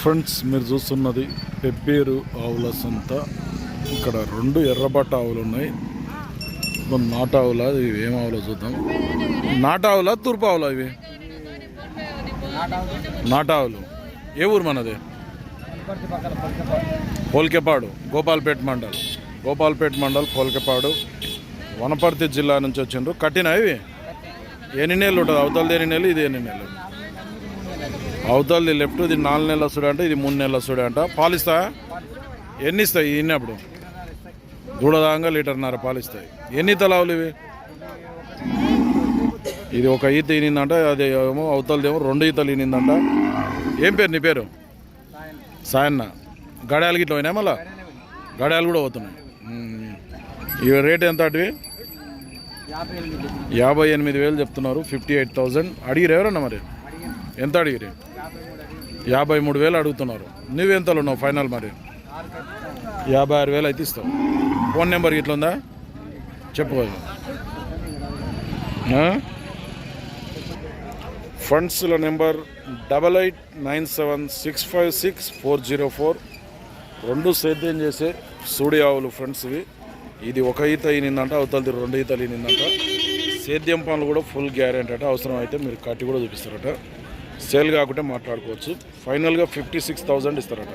Friends మీరు చూస్తున్నది పెబ్బేరు ఆవుల సంత. ఇక్కడ రెండు ఎర్రబట్ట ఆవులు ఉన్నాయి నాటు ఆవుల ఇవి ఏం ఆవులో చూద్దాం. నాటు ఆవుల తూర్పు ఆవుల ఇవి? నాటు ఆవులు. ఏ ఊరు మనది? పోల్కెపాడు గోపాల్పేట మండల్. గోపాల్పేట మండల్ పోల్కెపాడు. వనపర్తి జిల్లా నుంచి వచ్చిండ్రు. కట్టినా ఇవి? ఎన్ని నెలలు ఉంటుంది? అవతలది ఎన్ని నెలలు? ఇది ఎన్ని నెలలు? అవతలది లెఫ్ట్ ఇది నాలుగు నెలల సుడి అంట ఇది మూడు నెలల సుడి అంట. పాలిస్తా? ఎన్ని ఇస్తాయి ఇన్నప్పుడు. దూడదాంగా లీటర్న్నర పాలిస్తాయి. ఎన్ని తలావులు ఇవి? ఇది ఒక ఈత ఈనిందంట అది ఏమో అవతలదేమో రెండు ఈతలు ఈనిందంట ఏం పేరు నీ పేరు? సాయన్న. గడాలు గిట్ల పోయినాయి మళ్ళా? గడాలు కూడా పోతున్నాయి. ఇవి రేట్ ఎంత అటువి యాభై ఎనిమిది వేలు చెప్తున్నారు ఫిఫ్టీ ఎయిట్ థౌజండ్. అడిగిరు ఎవరన్నా మరి? ఎంత అడిగిరి? యాభై మూడు వేలు అడుగుతున్నారు. నువ్వెంతలో ఉన్నావు ఫైనల్ మరి? యాభై ఆరు వేలు అయితే ఇస్తావు. ఫోన్ నెంబర్ ఇట్లా ఉందా? చెప్పుకోదు ఫండ్స్ల number double eight nine seven six five six four zero four. రెండు సేద్యం చేసే సూడి ఆవులు ఫ్రెండ్స్ ఇవి. ఇది ఒక ఈత ఈనిందంట అవతలది రెండు ఈతలు ఈనిందంట. సేద్యం పనులు కూడా ఫుల్ గ్యారెంటీ అట అవసరం అయితే మీరు కట్టి కూడా చూపిస్తారట. సేల్ కాకుండా మాట్లాడుకోవచ్చు. ఫైనల్గా ఫిఫ్టీ సిక్స్ థౌజండ్ ఇస్తారట.